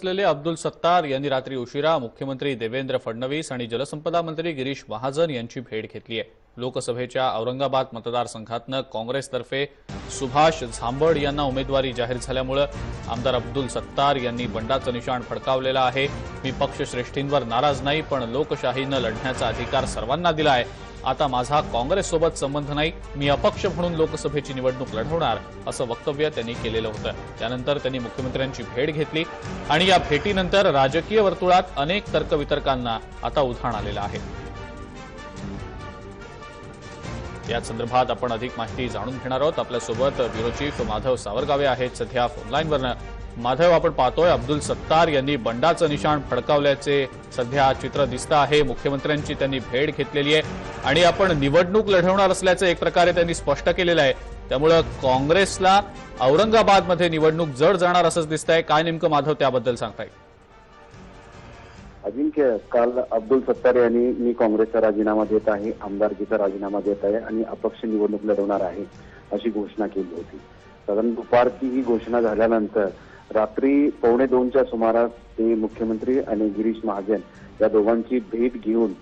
असलेले अब्दुल सत्तार यांनी रात्री उशिरा मुख्यमंत्री देवेंद्र फडणवीस आणि जलसंपदा मंत्री गिरीश महाजन यांची भेट घेतली आहे. लोकसभेच्या औरंगाबाद मतदारसंघातनं काँग्रेसतर्फे सुभाष झांबड यांना उमेदवारी जाहीर झाल्यामुळे आमदार अब्दुल सत्तार यांनी बंडाचं निशाण फडकावलेलं आहे. मी पक्षश्रेष्ठींवर नाराज नाही पण लोकशाहीनं लढण्याचा अधिकार सर्वांना दिला आहे. आता माझा काँग्रेससोबत संबंध नाही मी अपक्ष म्हणून लोकसभेची निवडणूक लढवणार असं वक्तव्य त्यांनी केलेलं होतं. त्यानंतर त्यांनी मुख्यमंत्र्यांची भेट घेतली आणि या भेटीनंतर राजकीय वर्तुळात अनेक तर्कवितर्कांना आता उधाण आलेलं आहे. या संदर्भात आपण अधिक माहिती जाणून घेणार आहोत. आपल्यासोबत ब्युरो चीफ माधव सावरगावे आहेत. सध्या फोनलाईनवरनं माधव आपण पाहतोय अब्दुल सत्तार यांनी बंडाचं निशाण फडकावल्याचे सध्या चित्र दिसतं आहे. मुख्यमंत्र्यांची त्यांनी भेट घेतलेली आहे. आणि आपण निवडणूक लढवणार असल्याचं एक प्रकारे त्यांनी स्पष्ट केलेलं आहे. त्यामुळं काँग्रेसला औरंगाबादमध्ये निवडणूक जड जाणार असंच दिसतंय. काय नेमकं माधव त्याबद्दल सांगताय? अजिंक्य काल अब्दुल सत्तार यांनी मी काँग्रेसचा राजीनामा देत आहे आमदारकीचा राजीनामा देत आहे आणि अपक्ष निवडणूक लढवणार आहे अशी घोषणा केली होती. साधारण दुपारची ही घोषणा झाल्यानंतर रात्री पावणे दोनच्या सुमारास ते मुख्यमंत्री आणि गिरीश महाजन या दोघांची भेट घेऊन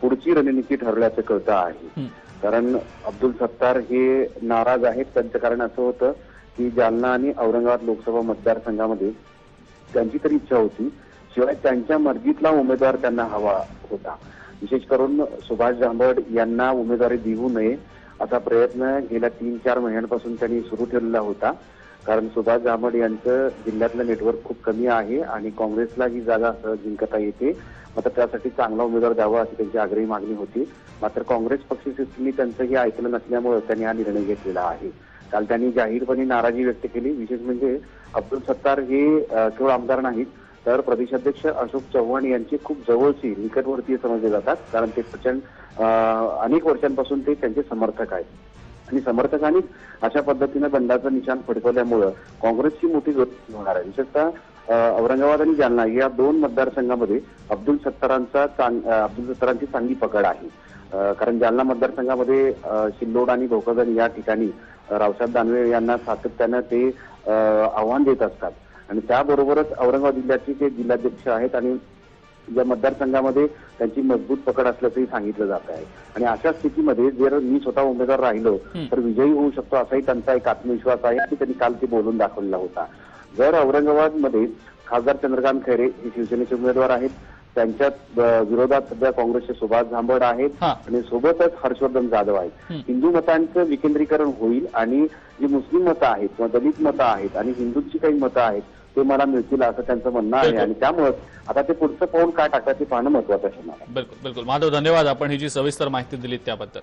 पुढची रणनीती ठरल्याचं कळतं आहे. कारण अब्दुल सत्तार हे नाराज आहेत. त्यांचं कारण असं होतं की जालना आणि औरंगाबाद लोकसभा मतदारसंघामध्ये त्यांची तरी इच्छा होती. शिवाय त्यांच्या मर्जीतला उमेदवार त्यांना हवा होता. विशेष करून सुभाष जांभड यांना उमेदवारी देऊ नये असा प्रयत्न गेल्या तीन चार महिन्यांपासून त्यांनी सुरू ठेवलेला होता. कारण सुभाष जांभड यांचं जिल्ह्यातलं नेटवर्क खूप कमी आहे आणि काँग्रेसला ही जागा जिंकता येते. मात्र त्यासाठी चांगला उमेदवार द्यावा अशी त्यांची आग्रही मागणी होती. मात्र काँग्रेस पक्षश्रेष्ठींनी त्यांचं हे ऐकलं नसल्यामुळे त्यांनी हा निर्णय घेतलेला आहे. काल त्यांनी जाहीरपणे नाराजी व्यक्त केली. विशेष म्हणजे अब्दुल सत्तार हे केवळ आमदार नाहीत तर प्रदेशाध्यक्ष अशोक चव्हाण यांचे खूप जवळची निकटवर्तीय समजले जातात. कारण ते प्रचंड अनेक वर्षांपासून ते त्यांचे समर्थक आहेत. आणि समर्थकांनी अशा पद्धतीनं बंडाचं निशाण फडकवल्यामुळं काँग्रेसची मोठी गती होणार आहे. विशेषतः औरंगाबाद आणि जालना या दोन मतदारसंघामध्ये अब्दुल सत्तारांचा चांग- अब्दुल सत्तारांची चांगली पकड आहे. कारण जालना मतदारसंघामध्ये शिल्लोड आणि भोकरदन या ठिकाणी रावसाहेब दानवे यांना सातत्यानं ते आव्हान देत असतात. आणि त्याबरोबरच औरंगाबाद जिल्ह्याचे ते जिल्हाध्यक्ष आहेत आणि या मतदारसंघामध्ये त्यांची मजबूत पकड असल्याचंही सांगितलं जात आहे आणि अशा स्थितीमध्ये जर मी स्वतः उमेदवार राहिलो. तर विजयी होऊ शकतो असाही त्यांचा एक आत्मविश्वास आहे आणि त्यांनी काल ते बोलून दाखवलेला होता जर औरंगाबादमध्ये खासदार चंद्रकांत खैरे हे शिवसेनेचे उमेदवार आहेत त्यांच्यात अ, विरोधात सध्या काँग्रेसचे सुभाष झांबड आहेत. आणि सोबतच हर्षवर्धन जाधव आहेत. हिंदू मतांचं विकेंद्रीकरण होईल आणि जी मुस्लिम मतं आहेत किंवा दलित मतं आहेत आणि हिंदूंची काही मतं आहेत ते मला मिळतील असं त्यांचं म्हणणं आहे. आणि त्यामुळे आता ते पुढचं पाऊल काय टाकतात ते पाहणं महत्वाचं असणार आहे बिलकुल बिलकुल माधव धन्यवाद आपण ही जी सविस्तर माहिती दिलीत त्याबद्दल